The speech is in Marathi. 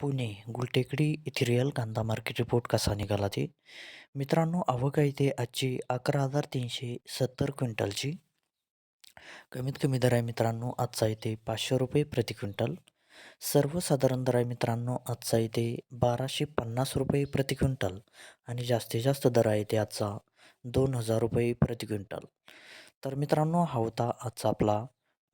पुणे गुलटेकडी इथिरियल रिअल कांदा मार्केट रिपोर्ट कसा निघाला ते? मित्रांनो आवक आहे ते आजची अकरा हजार तीनशे सत्तर क्विंटलची. कमीत कमी दर आहे मित्रांनो आजचा इथे पाचशे रुपये प्रति क्विंटल. सर्वसाधारण दर आहे मित्रांनो आजचा इथे बाराशे पन्नास रुपये प्रति क्विंटल. आणि जास्तीत जास्त दर आहे ते आजचा दोन हजार रुपये प्रति क्विंटल. तर मित्रांनो हा होता आजचा आपला